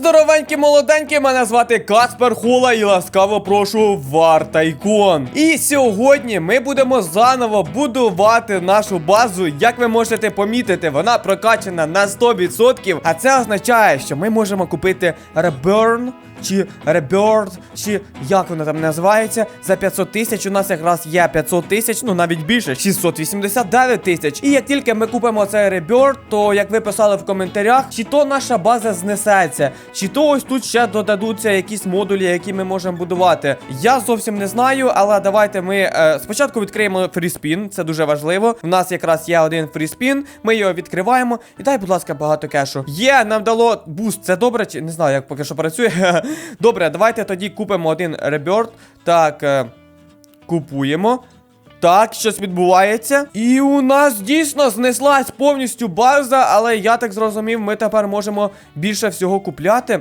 Здоровенькі молоденькі, мене звати Каспер Хула і ласкаво прошу в Вартайкон. І сьогодні ми будемо заново будувати нашу базу. Як ви можете помітити, вона прокачана на 100%. А це означає, що ми можемо купити Reburn чи Rebirth, чи як воно там називається, за 500 тисяч. У нас якраз є 500 тисяч, ну навіть більше, 689 тисяч. І як тільки ми купимо цей Rebirth, то як ви писали в коментарях, чи то наша база знесеться, чи то ось тут ще додадуться якісь модулі, які ми можемо будувати. Я зовсім не знаю, але давайте ми е, спочатку відкриємо фріспін, це дуже важливо. У нас якраз є один фріспін, ми його відкриваємо. І дай, будь ласка, багато кешу. Є, нам дало буст. Це добре, чи не знаю, як поки що працює. Добре, давайте тоді купимо один реберт. Так, е, купуємо. Так, щось відбувається. І у нас дійсно знеслась повністю база, але я так зрозумів, ми тепер можемо більше всього купляти.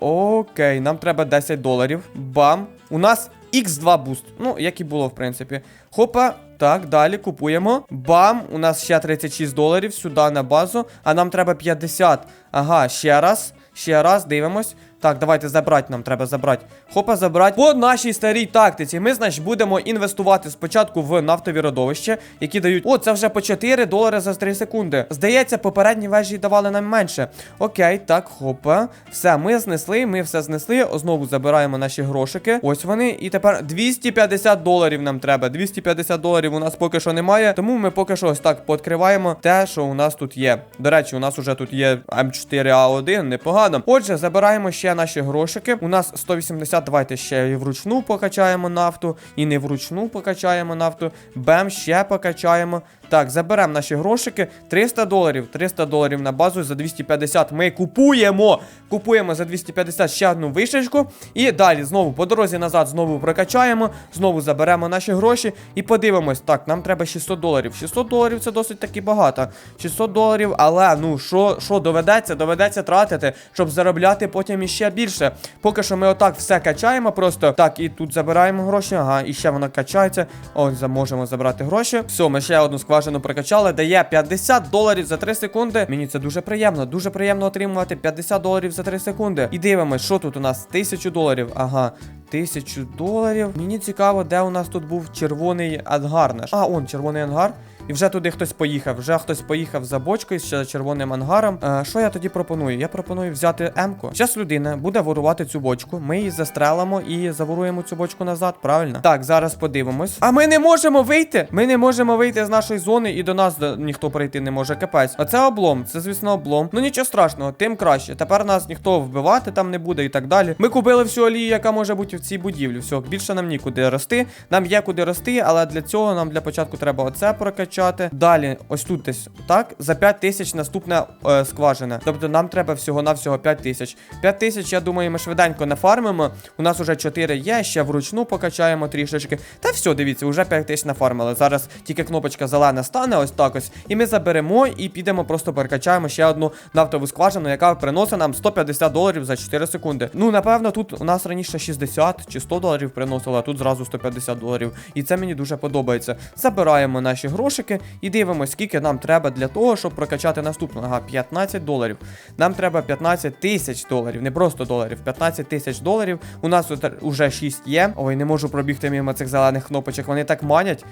Окей, нам треба 10 доларів. Бам. У нас X2 буст. Ну, як і було, в принципі. Хопа. Так, далі купуємо. Бам! У нас ще 36 доларів сюди на базу. А нам треба 50. Ага, ще раз. Ще раз, дивимось. Так, давайте забрати, нам треба забрати. Хопа, забрати. По нашій старій тактиці. Ми, значить, будемо інвестувати спочатку в нафтові родовища, які дають. О, це вже по 4 долари за 3 секунди. Здається, попередні вежі давали нам менше. Окей, так, хопа. Все, ми знесли, ми все знесли. Знову забираємо наші грошики. Ось вони. І тепер 250 доларів нам треба. 250 доларів у нас поки що немає. Тому ми поки що ось так пооткриваємо те, що у нас тут є. До речі, у нас уже тут є М4А1, непогано. Отже, забираємо ще наші грошики. У нас 180, давайте ще і вручну покачаємо нафту, і не вручну покачаємо нафту. Бем, ще покачаємо. Так, заберемо наші грошики. 300 доларів. 300 доларів на базу за 250. Ми купуємо. Купуємо за 250 ще одну вишечку. І далі знову по дорозі назад знову прокачаємо. Знову заберемо наші гроші і подивимось. Так, нам треба 600 доларів. 600 доларів це досить таки багато. 600 доларів, але ну що що доведеться? Доведеться тратити, щоб заробляти потім іще більше. Поки що ми отак все качаємо просто. Так, і тут забираємо гроші. Ага, і ще воно качається. Ось, за- можемо забрати гроші. Все, ми ще одну скважину прокачали. Дає 50 доларів за 3 секунди. Мені це дуже приємно. Дуже приємно отримувати 50 доларів за 3 секунди. І дивимось, що тут у нас? 1000 доларів. Ага. Тисячу доларів. Мені цікаво, де у нас тут був червоний ангар наш. А, он, червоний ангар. І вже туди хтось поїхав. Вже хтось поїхав за бочкою ще червоним ангаром. Е, що я тоді пропоную? Я пропоную взяти М-ку. Зараз людина буде ворувати цю бочку. Ми її застрелимо і заворуємо цю бочку назад, правильно? Так, зараз подивимось. А ми не можемо вийти! Ми не можемо вийти з нашої зони, і до нас ніхто прийти не може. Капець. Оце облом. Це, звісно, облом. Ну нічого страшного, тим краще. Тепер нас ніхто вбивати там не буде і так далі. Ми купили всю олію, яка може бути в цій будівлі. Все, більше нам нікуди рости. Нам є куди рости, але для цього нам для початку треба оце прокачати. Далі, ось тут десь так. За 5 тисяч наступна е, скважина. Тобто нам треба всього-навсього 5 тисяч. 5 тисяч, я думаю, ми швиденько нафармимо. У нас уже 4 є, ще вручну покачаємо трішечки. Та все, дивіться, вже 5 тисяч нафармили. Зараз тільки кнопочка зелена стане, ось так ось. І ми заберемо і підемо, просто перекачаємо ще одну нафтову скважину, яка приносить нам 150 доларів за 4 секунди. Ну, напевно, тут у нас раніше 60 чи 100 доларів приносило, а тут зразу 150 доларів. І це мені дуже подобається. Забираємо наші грошики і дивимося, скільки нам треба для того, щоб прокачати наступну. Ага, 15 доларів. Нам треба 15 тисяч доларів, не просто доларів, 15 тисяч доларів. У нас уже 6 є. Ой, не можу пробігти мимо цих зелених кнопочок. Вони так манять.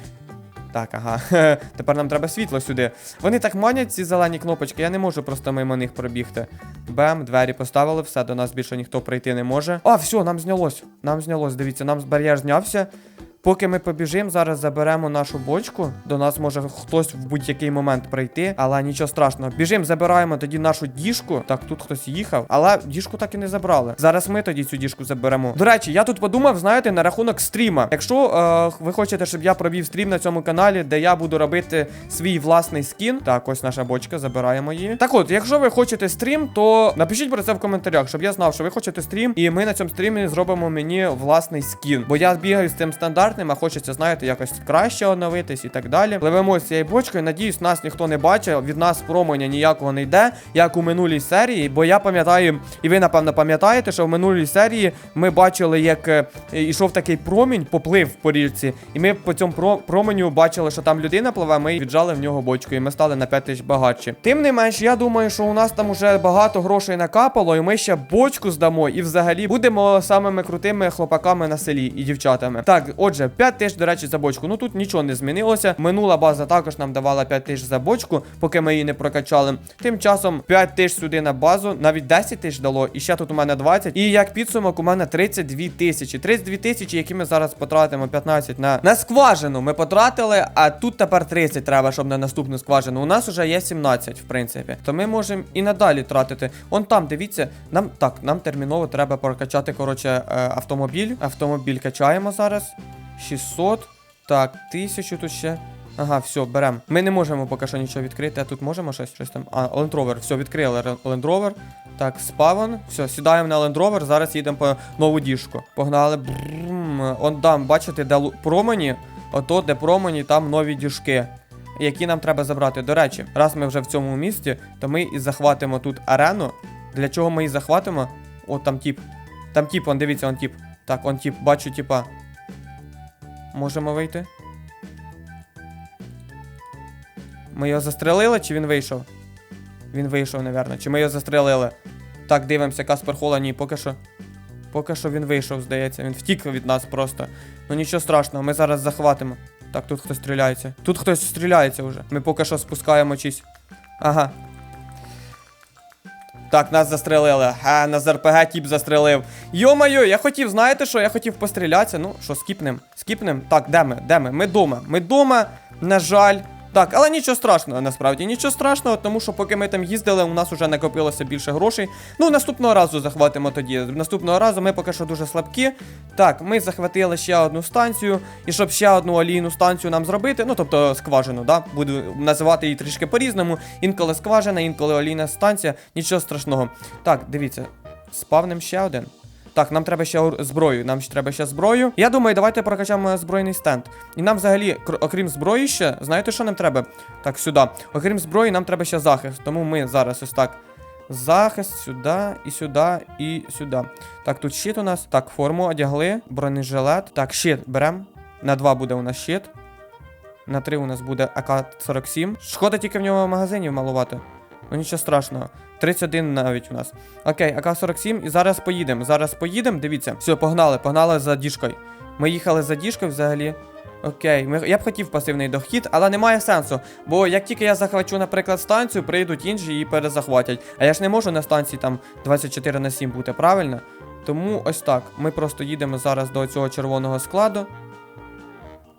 Так, ага. Тепер нам треба світло сюди. Вони так манять, ці зелені кнопочки, я не можу просто мимо них пробігти. Бем, двері поставили, все, до нас більше ніхто прийти не може. А, все, нам знялось. Нам знялось, дивіться, нам бар'єр знявся. Поки ми побіжимо, зараз заберемо нашу бочку. До нас може хтось в будь-який момент прийти, але нічого страшного. Біжимо, забираємо тоді нашу діжку. Так, тут хтось їхав, але діжку так і не забрали. Зараз ми тоді цю діжку заберемо. До речі, я тут подумав, знаєте, на рахунок стріма. Якщо е, ви хочете, щоб я провів стрім на цьому каналі, де я буду робити свій власний скін. Так, ось наша бочка, забираємо її. Так от, якщо ви хочете стрім, то напишіть про це в коментарях, щоб я знав, що ви хочете стрім, і ми на цьому стрімі зробимо мені власний скін. Бо я бігаю з цим стандартом. Стандартним, а хочеться, знаєте, якось краще оновитись і так далі. Пливемо з цією бочкою. Надіюсь, нас ніхто не бачив. Від нас променя ніякого не йде, як у минулій серії. Бо я пам'ятаю, і ви напевно пам'ятаєте, що в минулій серії ми бачили, як е, ішов такий промінь, поплив по річці, і ми по цьому про- променю бачили, що там людина пливе. Ми віджали в нього бочку, і ми стали на 5 тисяч багатші. Тим не менш, я думаю, що у нас там уже багато грошей накапало, і ми ще бочку здамо, і взагалі будемо самими крутими хлопаками на селі і дівчатами. Так, отже, 5 тисяч, до речі, за бочку. Ну тут нічого не змінилося. Минула база також нам давала 5 тисяч за бочку, поки ми її не прокачали. Тим часом 5 тисяч сюди на базу, навіть 10 тисяч дало, і ще тут у мене 20. І як підсумок, у мене 32 тисячі. 32 тисячі, які ми зараз потратимо 15 на, на скважину. Ми потратили, а тут тепер 30 треба, щоб на наступну скважину. У нас вже є 17, в принципі. То ми можемо і надалі тратити. Он там, дивіться, нам так, нам терміново треба прокачати, коротше, е, автомобіль. Автомобіль качаємо зараз. 600. Так, 1000 тут ще. Ага, все, беремо. Ми не можемо поки що нічого відкрити, а тут можемо щось щось там. А, Land Rover, все, відкрили Land Rover. Так, спаван. Все, сідаємо на Land Rover, зараз їдемо по нову діжку. Погнали. Брррм. Он там, бачите, де промені. Ото, де промені, там нові діжки. Які нам треба забрати. До речі, раз ми вже в цьому місті, то ми і захватимо тут арену. Для чого ми її захватимо? О, там тіп. Там тіп, он дивіться, он тіп. Так, он тіп, бачу тіпа. Можемо вийти? Ми його застрелили, чи він вийшов? Він вийшов, напевно. Чи ми його застрелили? Так, дивимося, Каспер Хола, ні, поки що. Поки що він вийшов, здається. Він втік від нас просто. Ну нічого страшного, ми зараз захватимо. Так, тут хтось стріляється. Тут хтось стріляється вже. Ми поки що спускаємо чись. Ага. Так, нас застрелили. А, нас РПГ тіп застрелив. Йо-майо, я хотів, знаєте що? Я хотів пострілятися. Ну, що, скіпнем? Скіпнем? Так, де ми? Де ми? Ми дома. Ми дома, на жаль. Так, але нічого страшного, насправді нічого страшного, тому що поки ми там їздили, у нас вже накопилося більше грошей. Ну, наступного разу захватимо тоді. Наступного разу ми поки що дуже слабкі. Так, ми захватили ще одну станцію. І щоб ще одну олійну станцію нам зробити, ну тобто скважину, да? Буду називати її трішки по-різному. Інколи скважина, інколи олійна станція. Нічого страшного. Так, дивіться, спавним ще один. Так, нам треба ще зброю. Нам ще треба ще зброю. Я думаю, давайте прокачаємо збройний стенд. І нам взагалі, окрім зброї ще, знаєте, що нам треба? Так, сюди. Окрім зброї, нам треба ще захист. Тому ми зараз ось так. Захист сюди, і сюди, і сюди. Так, тут щит у нас. Так, форму одягли, бронежилет. Так, щит беремо. На 2 буде у нас щит. На 3 у нас буде АК-47. Шкода тільки в нього магазинів малувати. Ну нічого страшного. 31 навіть у нас. Окей, АК-47, і зараз поїдемо. Зараз поїдемо, дивіться. Все, погнали, погнали за діжкою. Ми їхали за діжкою взагалі. Окей, ми, я б хотів пасивний дохід, але немає сенсу. Бо як тільки я захвачу, наприклад, станцію, прийдуть інші і перезахватять. А я ж не можу на станції там 24 на 7 бути, правильно? Тому ось так. Ми просто їдемо зараз до цього червоного складу.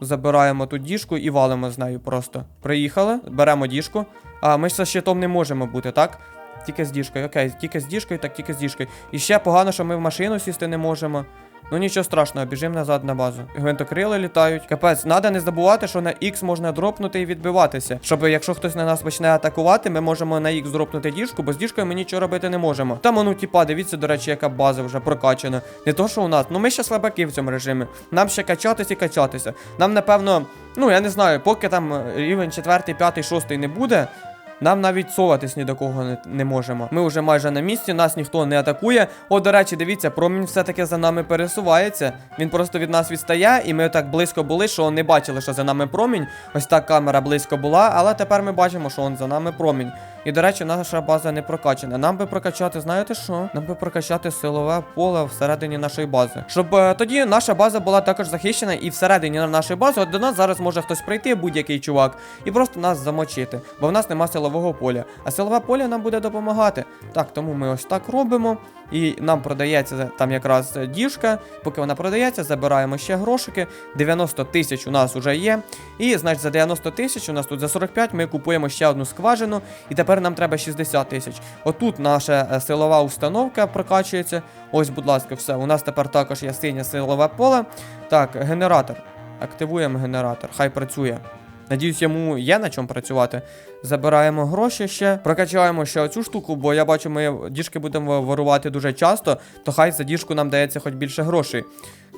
Забираємо тут діжку і валимо з нею просто. Приїхали, беремо діжку. А ми ж за щитом не можемо бути, так? Тільки з діжкою. Окей, тільки з діжкою, так тільки з діжкою. І ще погано, що ми в машину сісти не можемо. Ну нічого страшного, біжимо назад на базу. Гвинтокрили літають. Капець, треба не забувати, що на X можна дропнути і відбиватися. Щоб якщо хтось на нас почне атакувати, ми можемо на X дропнути діжку, бо з діжкою ми нічого робити не можемо. Там, ну, тіпа, дивіться, до речі, яка база вже прокачана. Не то, що у нас. Ну ми ще слабаки в цьому режимі. Нам ще качатись і качатися. Нам, напевно, ну я не знаю, поки там е, рівень 4, 5, 6 не буде. Нам навіть соватись ні до кого не, не можемо. Ми вже майже на місці, нас ніхто не атакує. О, до речі, дивіться, промінь все-таки за нами пересувається. Він просто від нас відстає, і ми так близько були, що не бачили, що за нами промінь. Ось так камера близько була, але тепер ми бачимо, що он за нами промінь. І, до речі, наша база не прокачана. Нам би прокачати, знаєте що? Нам би прокачати силове поле всередині нашої бази. Щоб е, тоді наша база була також захищена, і всередині нашої бази, от до нас зараз може хтось прийти, будь-який чувак, і просто нас замочити. Бо в нас нема силового поля. А силове поле нам буде допомагати. Так, тому ми ось так робимо. І нам продається там якраз діжка. Поки вона продається, забираємо ще грошики. 90 тисяч у нас вже є. І, значить, за 90 тисяч у нас тут за 45 ми купуємо ще одну скважину. І тепер нам треба 60 тисяч. Отут наша е, силова установка прокачується. Ось, будь ласка, все. У нас тепер також є синє силове поле. Так, генератор. Активуємо генератор. Хай працює. Надіюсь, йому є на чому працювати. Забираємо гроші ще, прокачаємо ще оцю штуку, бо я бачу, ми діжки будемо ворувати дуже часто, то хай за діжку нам дається хоч більше грошей.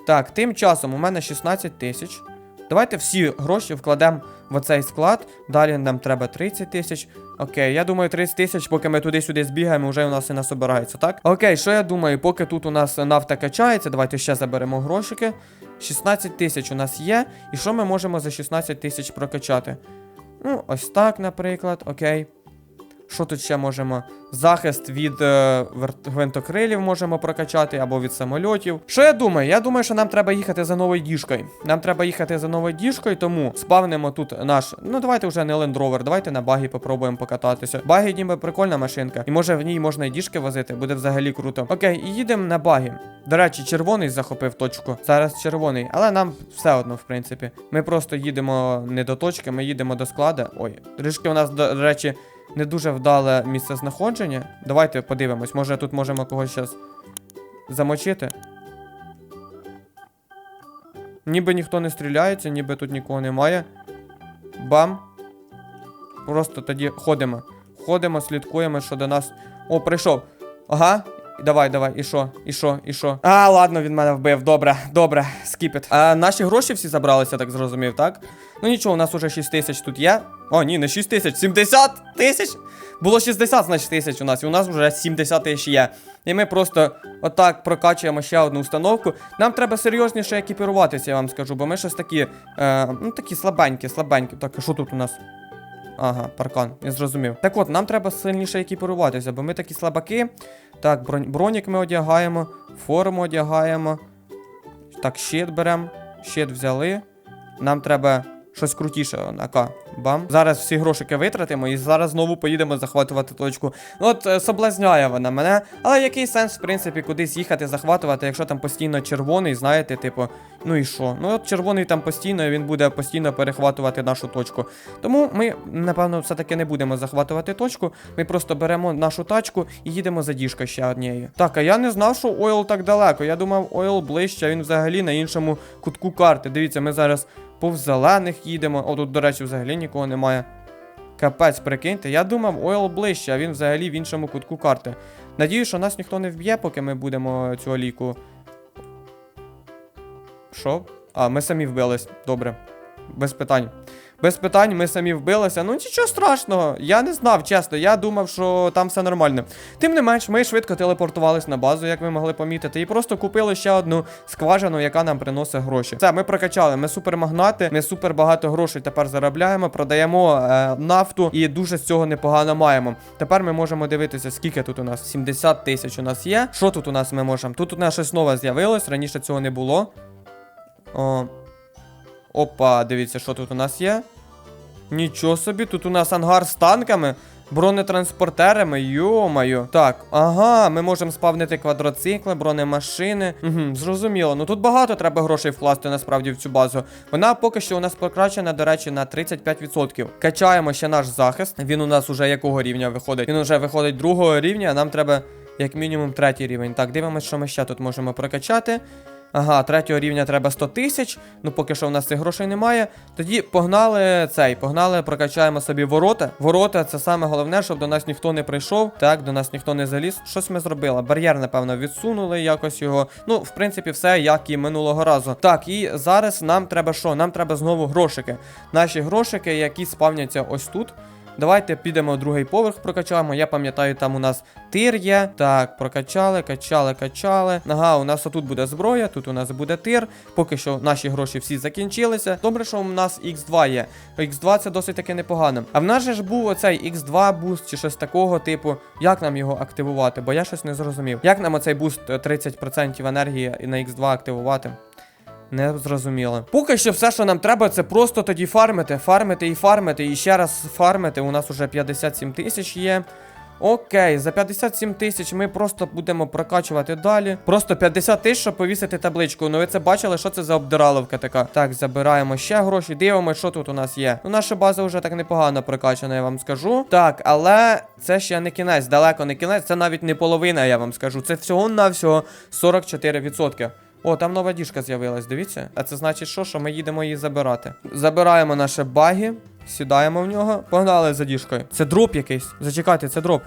Так, тим часом у мене 16 тисяч. Давайте всі гроші вкладемо в оцей склад. Далі нам треба 30 тисяч. Окей, я думаю, 30 тисяч, поки ми туди-сюди збігаємо, вже у нас і насобирається, так? Окей, що я думаю, поки тут у нас нафта качається, давайте ще заберемо грошики. 16 тисяч у нас є. І що ми можемо за 16 тисяч прокачати? Ну, ось так, наприклад, окей. Що тут ще можемо? Захист від е, гвинтокрилів можемо прокачати або від самольотів. Що я думаю? Я думаю, що нам треба їхати за новою діжкою. Нам треба їхати за новою діжкою, тому спавнимо тут наш. Ну давайте вже не Rover, давайте на багі попробуємо покататися. Багі ніби прикольна машинка. І може в ній можна і діжки возити, буде взагалі круто. Окей, і їдемо на багі. До речі, червоний захопив точку. Зараз червоний, але нам все одно, в принципі. Ми просто їдемо не до точки, ми їдемо до складу. Ой, трішки у нас, до речі, не дуже вдале місце знаходження. Давайте подивимось, може тут можемо когось зараз замочити. Ніби ніхто не стріляється, ніби тут нікого немає. Бам. Просто тоді ходимо. Ходимо, слідкуємо, що до нас. О, прийшов. Ага. Давай, давай, і що, і що, і що? А, ладно, він мене вбив. Добре, добре, скіпет. А наші гроші всі забралися, так зрозумів, так? Ну нічого, у нас уже 6 тисяч тут є. О, ні, не 6 тисяч, 70 тисяч. Було 60, значить, тисяч у нас, і у нас вже 70 тисяч є. І ми просто отак прокачуємо ще одну установку. Нам треба серйозніше екіпіруватися, я вам скажу, бо ми щось такі, е, ну такі слабенькі, слабенькі. Так, що тут у нас? Ага, паркан, я зрозумів. Так от, нам треба сильніше екіпіруватися, бо ми такі слабаки. Так, бронік ми одягаємо, форму одягаємо. Так, щит беремо. Щит взяли. Нам треба щось крутіше. Ака. Бам. Зараз всі грошики витратимо і зараз знову поїдемо захватувати точку. Ну от е, соблазняє вона мене. Але який сенс, в принципі, кудись їхати, захватувати, якщо там постійно червоний, знаєте, типу, ну і що? Ну от червоний там постійно, і він буде постійно перехватувати нашу точку. Тому ми, напевно, все-таки не будемо захватувати точку. Ми просто беремо нашу тачку і їдемо за діжка ще однією. Так, а я не знав, що Ойл так далеко. Я думав, Ойл ближче, він взагалі на іншому кутку карти. Дивіться, ми зараз повз зелених їдемо. О, тут, до речі, взагалі нікого немає. Капець, прикиньте. Я думав, Ойл ближче, а він взагалі в іншому кутку карти. Надію, що нас ніхто не вб'є, поки ми будемо цю ліку. Що? А, ми самі вбились. Добре. Без питань. Без питань ми самі вбилися. Ну нічого страшного. Я не знав, чесно. Я думав, що там все нормально. Тим не менш, ми швидко телепортувались на базу, як ви могли помітити, і просто купили ще одну скважину, яка нам приносить гроші. Все, ми прокачали. Ми супермагнати, ми супер багато грошей тепер заробляємо, продаємо е, нафту і дуже з цього непогано маємо. Тепер ми можемо дивитися, скільки тут у нас. 70 тисяч у нас є. Що тут у нас ми можемо? Тут у нас щось нове з'явилось, раніше цього не було. О, Опа, дивіться, що тут у нас є. Нічого собі, тут у нас ангар з танками, бронетранспортерами, йо-моє. Так, ага, ми можемо спавнити квадроцикли, бронемашини. Угу, зрозуміло. Ну тут багато треба грошей вкласти насправді в цю базу. Вона поки що у нас покращена, до речі, на 35%. Качаємо ще наш захист. Він у нас уже якого рівня виходить? Він уже виходить другого рівня, а нам треба як мінімум третій рівень. Так, дивимось, що ми ще тут можемо прокачати. Ага, третього рівня треба 100 тисяч. Ну поки що в нас цих грошей немає. Тоді погнали цей, погнали, прокачаємо собі ворота. Ворота це саме головне, щоб до нас ніхто не прийшов. Так, до нас ніхто не заліз. Щось ми зробили. Бар'єр, напевно, відсунули якось його. Ну, в принципі, все як і минулого разу. Так, і зараз нам треба що? Нам треба знову грошики. Наші грошики, які спавняться ось тут. Давайте підемо в другий поверх, прокачаємо. Я пам'ятаю, там у нас тир є. Так, прокачали, качали, качали. Ага, у нас отут буде зброя, тут у нас буде тир. Поки що наші гроші всі закінчилися. Добре, що у нас X2 є. X2 це досить таки непогано. А в нас же ж був оцей X2 буст чи щось такого, типу, як нам його активувати? Бо я щось не зрозумів. Як нам оцей буст е, 30% енергії на X2 активувати? Не зрозуміло. Поки що все, що нам треба, це просто тоді фармити, фармити і фармити, і ще раз фармити. У нас уже 57 тисяч є. Окей, за 57 тисяч ми просто будемо прокачувати далі. Просто 50 тисяч, щоб повісити табличку. Ну ви це бачили, що це за обдираловка така. Так, забираємо ще гроші, дивимося, що тут у нас є. Ну, наша база вже так непогано прокачана, я вам скажу. Так, але це ще не кінець, далеко не кінець, це навіть не половина, я вам скажу. Це всього-навсього 44%. О, там нова діжка з'явилась, дивіться. А це значить, що, що ми їдемо її забирати. Забираємо наші баги, сідаємо в нього, погнали за діжкою. Це дроп якийсь. Зачекайте, це дроп.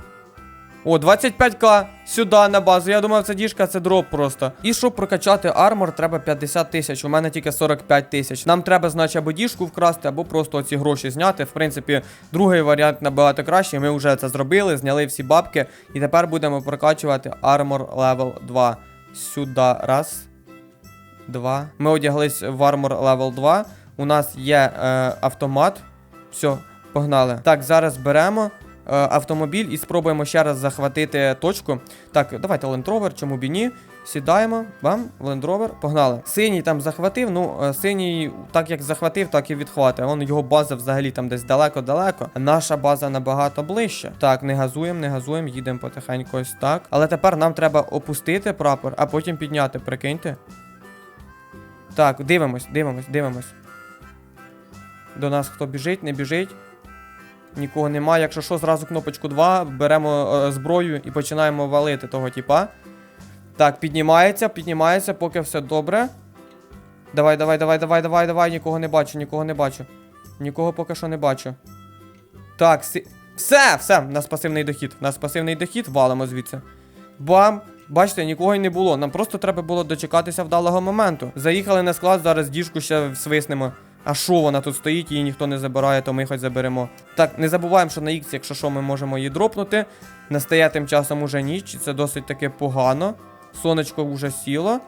О, 25к сюди на базу. Я думав, це діжка, це дроп просто. І щоб прокачати армор, треба 50 тисяч. У мене тільки 45 тисяч. Нам треба, значить, або діжку вкрасти, або просто ці гроші зняти. В принципі, другий варіант набагато кращий. Ми вже це зробили, зняли всі бабки. І тепер будемо прокачувати армор левел 2. Сюди. Раз. Два. Ми одяглись в армор левел 2. У нас є е, автомат. Все, погнали. Так, зараз беремо е, автомобіль і спробуємо ще раз захватити точку. Так, давайте Rover, чому б і ні. Сідаємо, бам, в Rover, погнали. Синій там захватив, ну е, синій, так як захватив, так і відхватив. Вон його база взагалі там десь далеко-далеко. Наша база набагато ближче. Так, не газуємо, не газуємо, їдемо потихеньку ось так. Але тепер нам треба опустити прапор, а потім підняти, прикиньте. Так, дивимось, дивимось, дивимось. До нас хто біжить, не біжить. Нікого немає. Якщо що, зразу кнопочку 2, беремо е, зброю і починаємо валити того типа. Так, піднімається, піднімається, поки все добре. Давай, давай, давай, давай, давай, давай. Нікого не бачу, нікого не бачу. Нікого поки що не бачу. Так, си... все, все, у нас пасивний дохід. У нас пасивний дохід, валимо звідси. Бам! Бачите, нікого й не було. Нам просто треба було дочекатися вдалого моменту. Заїхали на склад, зараз діжку ще свиснемо. А що вона тут стоїть, її ніхто не забирає, то ми хоч заберемо. Так, не забуваємо, що на X, якщо що, ми можемо її дропнути. Настає тим часом уже ніч, це досить таки погано. Сонечко вже сіло.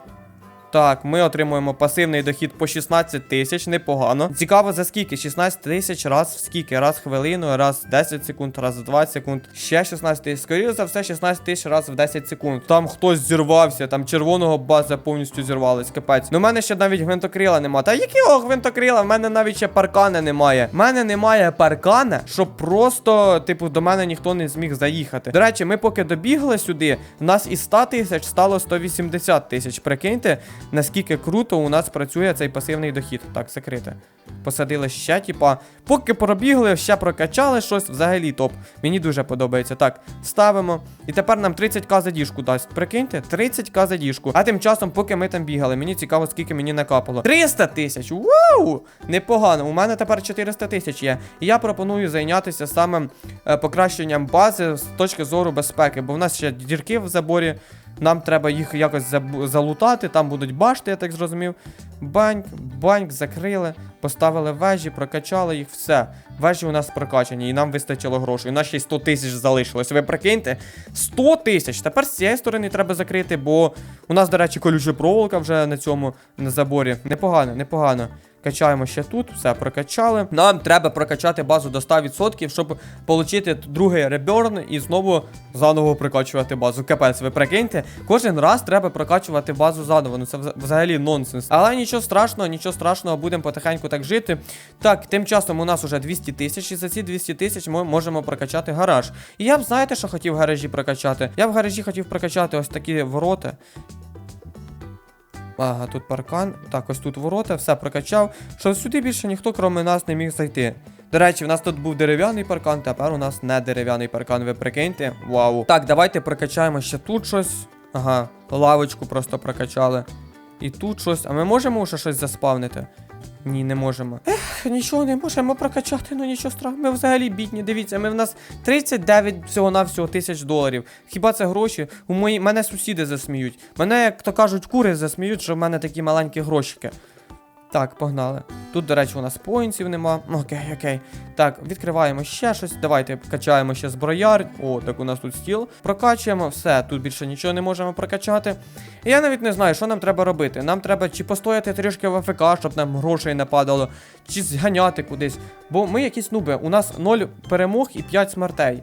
Так, ми отримуємо пасивний дохід по 16 тисяч, непогано. Цікаво, за скільки? 16 тисяч раз в скільки? Раз в хвилину, раз в 10 секунд, раз в 20 секунд. Ще 16 тисяч. Скоріше за все, 16 тисяч раз в 10 секунд. Там хтось зірвався, там червоного база повністю зірвалась, капець. Ну, в мене ще навіть гвинтокрила нема. Та якого гвинтокрила? В мене навіть ще паркана немає. В мене немає паркана, щоб просто, типу, до мене ніхто не зміг заїхати. До речі, ми поки добігли сюди, в нас із 100 тисяч стало 180 тисяч. Прикиньте, наскільки круто у нас працює цей пасивний дохід. Так, закрите. Посадили ще, типа. Поки пробігли, ще прокачали щось, взагалі топ. Мені дуже подобається. Так, ставимо. І тепер нам 30к за діжку дасть. Прикиньте, 30к за діжку. А тим часом, поки ми там бігали, мені цікаво, скільки мені накапало. 300 тисяч! Вау! Непогано. У мене тепер 400 тисяч є. І я пропоную зайнятися саме е, покращенням бази з точки зору безпеки, бо в нас ще дірки в заборі. Нам треба їх якось залутати, там будуть башти, я так зрозумів. Баньк, баньк, закрили, поставили вежі, прокачали їх, все. Вежі у нас прокачані, і нам вистачило грошей. У нас ще й 100 тисяч залишилось. Ви прикиньте? 100 тисяч! Тепер з цієї сторони треба закрити, бо у нас, до речі, колюча проволока вже на цьому на заборі. Непогано, непогано. Качаємо ще тут, все прокачали. Нам треба прокачати базу до 100%, щоб отримати другий реберн і знову заново прокачувати базу. Капець, ви прикиньте, кожен раз треба прокачувати базу заново. Ну це взагалі нонсенс. Але нічого страшного, нічого страшного, будемо потихеньку так жити. Так, тим часом у нас уже 200 тисяч, і за ці 200 тисяч ми можемо прокачати гараж. І я б знаєте, що хотів в гаражі прокачати? Я в гаражі хотів прокачати ось такі ворота. Ага, тут паркан. Так, ось тут ворота, все прокачав. Що сюди більше ніхто, крім нас, не міг зайти. До речі, в нас тут був дерев'яний паркан, тепер у нас не дерев'яний паркан, ви прикиньте. Вау. Так, давайте прокачаємо ще тут щось. Ага, лавочку просто прокачали. І тут щось. А ми можемо ще щось заспавнити? Ні, не можемо. Ех, нічого не можемо прокачати, ну нічого страшного. Ми взагалі бідні. Дивіться, ми в нас 39 всього-навсього тисяч доларів. Хіба це гроші? У мої мене сусіди засміють. Мене, як то кажуть, кури засміють, що в мене такі маленькі грошики. Так, погнали. Тут, до речі, у нас поінтів нема. Окей, окей. Так, відкриваємо ще щось. Давайте качаємо ще зброяр. О, так у нас тут стіл. Прокачуємо, все, тут більше нічого не можемо прокачати. І я навіть не знаю, що нам треба робити. Нам треба чи постояти трішки в АФК, щоб нам грошей не падало, чи зганяти кудись. Бо ми якісь нуби. У нас 0 перемог і 5 смертей.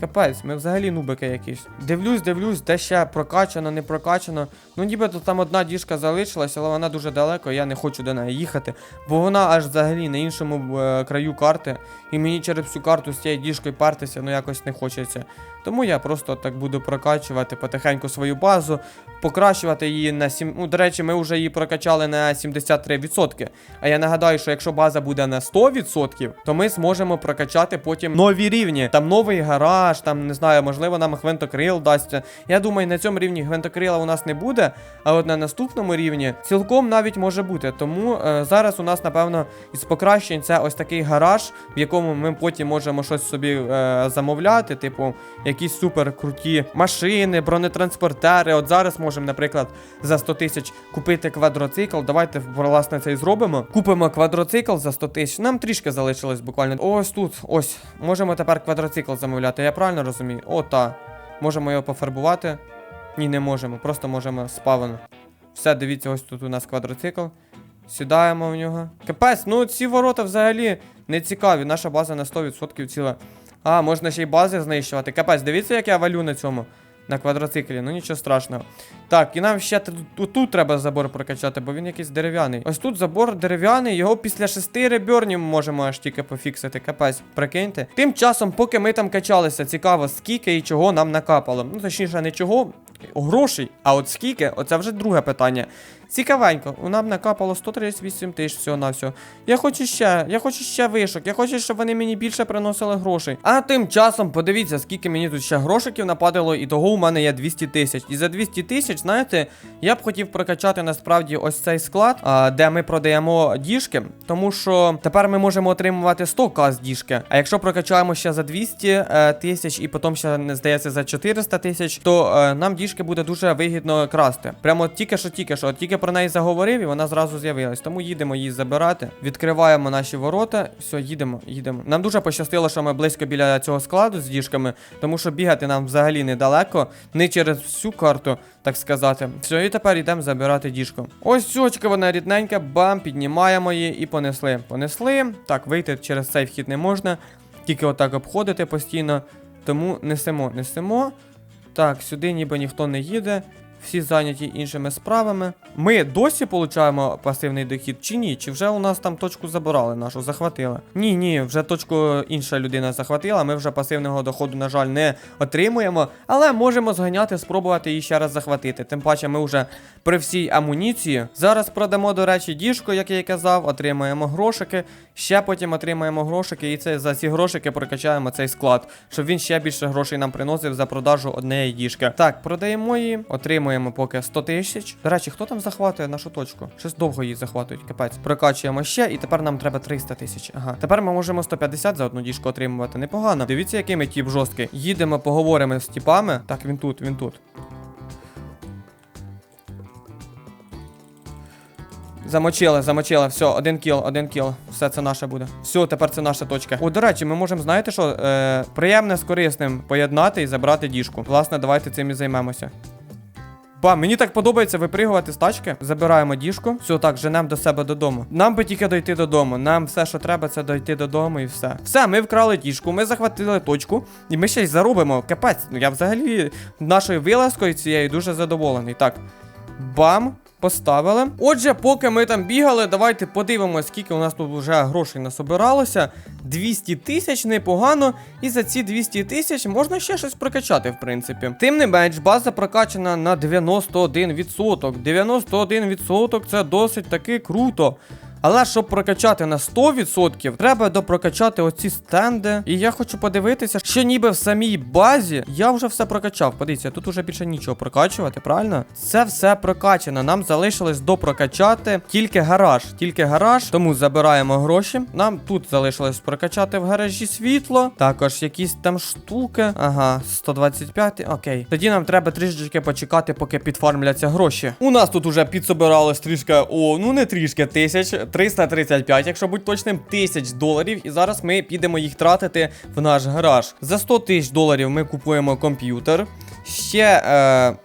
Капець, ми взагалі нубики якісь. Дивлюсь, дивлюсь, де ще прокачано, не прокачано. Ну нібито там одна діжка залишилась, але вона дуже далеко, я не хочу до неї їхати. Бо вона аж взагалі на іншому е, краю карти. І мені через всю карту з цією діжкою партися, ну якось не хочеться. Тому я просто так буду прокачувати потихеньку свою базу, покращувати її на 7. Ну, до речі, ми вже її прокачали на 73%. А я нагадаю, що якщо база буде на 100%, то ми зможемо прокачати потім нові рівні. Там новий гараж, дренаж, там не знаю, можливо, нам гвинтокрил дасться. Я думаю, на цьому рівні гвинтокрила у нас не буде, а от на наступному рівні цілком навіть може бути. Тому е, зараз у нас, напевно, із покращень це ось такий гараж, в якому ми потім можемо щось собі е, замовляти, типу, якісь супер круті машини, бронетранспортери. От зараз можемо, наприклад, за 100 тисяч купити квадроцикл. Давайте власне це і зробимо. Купимо квадроцикл за 100 тисяч. Нам трішки залишилось буквально. Ось тут, ось. Можемо тепер квадроцикл замовляти. Я правильно розумію? О, та. Можемо його пофарбувати. Ні, не можемо. Просто можемо спавно. Все, дивіться, ось тут у нас квадроцикл. Сідаємо в нього. Капець, ну ці ворота взагалі не цікаві. Наша база на 100% ціла. А, можна ще й бази знищувати. Капець, дивіться, як я валю на цьому. На квадроциклі, ну нічого страшного. Так, і нам ще тут, тут, треба забор прокачати, бо він якийсь дерев'яний. Ось тут забор дерев'яний, його після шести ребернів можемо аж тільки пофіксити. Капець, прикиньте. Тим часом, поки ми там качалися, цікаво, скільки і чого нам накапало. Ну, точніше, не чого, грошей, а от скільки, оце вже друге питання. Цікавенько, нам накапало 138 тисяч всього на всього. Я хочу ще, я хочу ще вишок, я хочу, щоб вони мені більше приносили грошей. А тим часом подивіться, скільки мені тут ще грошиків нападало, і того у мене є 200 тисяч. І за 200 тисяч, знаєте, я б хотів прокачати насправді ось цей склад, де ми продаємо діжки, тому що тепер ми можемо отримувати 100к з діжки. А якщо прокачаємо ще за 200 е, тисяч і потім ще не здається за 400 тисяч, то е, нам діжки буде дуже вигідно красти. Прямо тільки що, тільки що, тільки про неї заговорив, і вона зразу з'явилась. Тому їдемо її забирати. Відкриваємо наші ворота. Все, їдемо, їдемо. Нам дуже пощастило, що ми близько біля цього складу з діжками, тому що бігати нам взагалі недалеко, не через всю карту, так сказати. Все, і тепер йдемо забирати діжку. Ось цючка вона рідненька, бам, піднімаємо її і понесли. Понесли. Так, вийти через цей вхід не можна. Тільки отак обходити постійно. Тому несемо, несемо. Так, сюди ніби ніхто не їде. Всі зайняті іншими справами. Ми досі получаємо пасивний дохід чи ні? Чи вже у нас там точку забирали нашу, захватили? Ні, ні, вже точку інша людина захватила. Ми вже пасивного доходу, на жаль, не отримуємо, але можемо зганяти, спробувати її ще раз захватити. Тим паче, ми вже при всій амуніції. Зараз продамо, до речі, діжку, як я і казав, отримаємо грошики. Ще потім отримаємо грошики, і це за ці грошики прокачаємо цей склад, щоб він ще більше грошей нам приносив за продажу однієї діжки. Так, продаємо її, отримуємо поки 100 тисяч. До речі, хто там захватує нашу точку? Щось довго її захватують, капець. Прокачуємо ще, і тепер нам треба 300 тисяч. Ага. Тепер ми можемо 150 за одну діжку отримувати. Непогано. Дивіться, який ми тіп жорсткий. Їдемо, поговоримо з тіпами. Так, він тут, він тут. Замочили, замочили. Все, один кіл, один кіл. Все це наше буде. Все, тепер це наша точка. О, до речі, ми можемо, знаєте що? Е, приємне з корисним поєднати і забрати діжку. Власне, давайте цим і займемося. Ба, мені так подобається випригувати з тачки. Забираємо діжку. Все, так, женемо до себе додому. Нам би тільки дойти додому. Нам все, що треба, це дойти додому і все. Все, ми вкрали діжку, ми захватили точку, і ми ще й заробимо. Капець. Ну я взагалі нашою вилазкою цією дуже задоволений. Так. Бам. Поставили. Отже, поки ми там бігали, давайте подивимося, скільки у нас тут вже грошей насобиралося. 200 тисяч непогано. І за ці 200 тисяч можна ще щось прокачати, в принципі. Тим не менш, база прокачана на 91%. 91% це досить таки круто. Але щоб прокачати на 100%, треба допрокачати оці стенди. І я хочу подивитися, що ніби в самій базі я вже все прокачав. Подивіться, тут уже більше нічого прокачувати, правильно? Це все прокачано. Нам залишилось допрокачати тільки гараж. Тільки гараж. Тому забираємо гроші. Нам тут залишилось прокачати в гаражі світло. Також якісь там штуки. Ага, 125. Окей. Тоді нам треба трішечки почекати, поки підфармляться гроші. У нас тут уже підсобиралось трішки, о, ну не трішки тисяч. 335, якщо бути точним, тисяч доларів. І зараз ми підемо їх тратити в наш гараж. За 100 тисяч доларів ми купуємо комп'ютер. Ще. Е...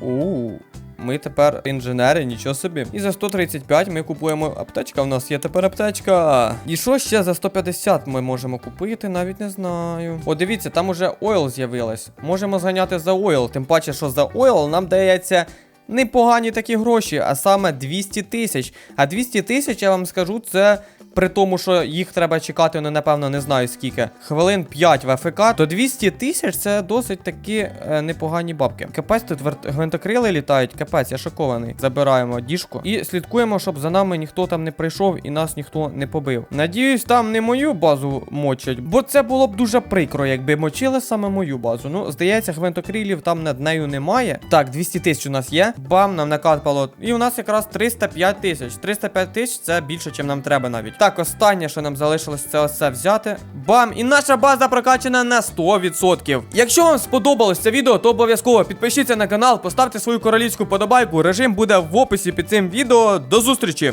У, ми тепер інженери, нічого собі. І за 135 ми купуємо аптечка. У нас є тепер аптечка. І що ще за 150 ми можемо купити? Навіть не знаю. О, дивіться, там уже ойл з'явилось. Можемо зганяти за ойл. Тим паче, що за ойл нам дається непогані такі гроші, а саме 200 тисяч. А 200 тисяч, я вам скажу, це при тому, що їх треба чекати, ну напевно, не знаю скільки. Хвилин 5 в АФК, то 200 тисяч це досить такі е, непогані бабки. Капець тут гвинтокрили літають, капець, я шокований. Забираємо діжку і слідкуємо, щоб за нами ніхто там не прийшов і нас ніхто не побив. Надіюсь, там не мою базу мочать, бо це було б дуже прикро, якби мочили саме мою базу. Ну, здається, гвинтокрилів там над нею немає. Так, 200 тисяч у нас є. Бам, нам накатпало. І у нас якраз 305 тисяч. 305 тисяч це більше, чим нам треба навіть. Так, останнє, що нам залишилось, це оце взяти. Бам! І наша база прокачана на 100%. Якщо вам сподобалось це відео, то обов'язково підпишіться на канал, поставте свою королівську подобайку. Режим буде в описі під цим відео. До зустрічі!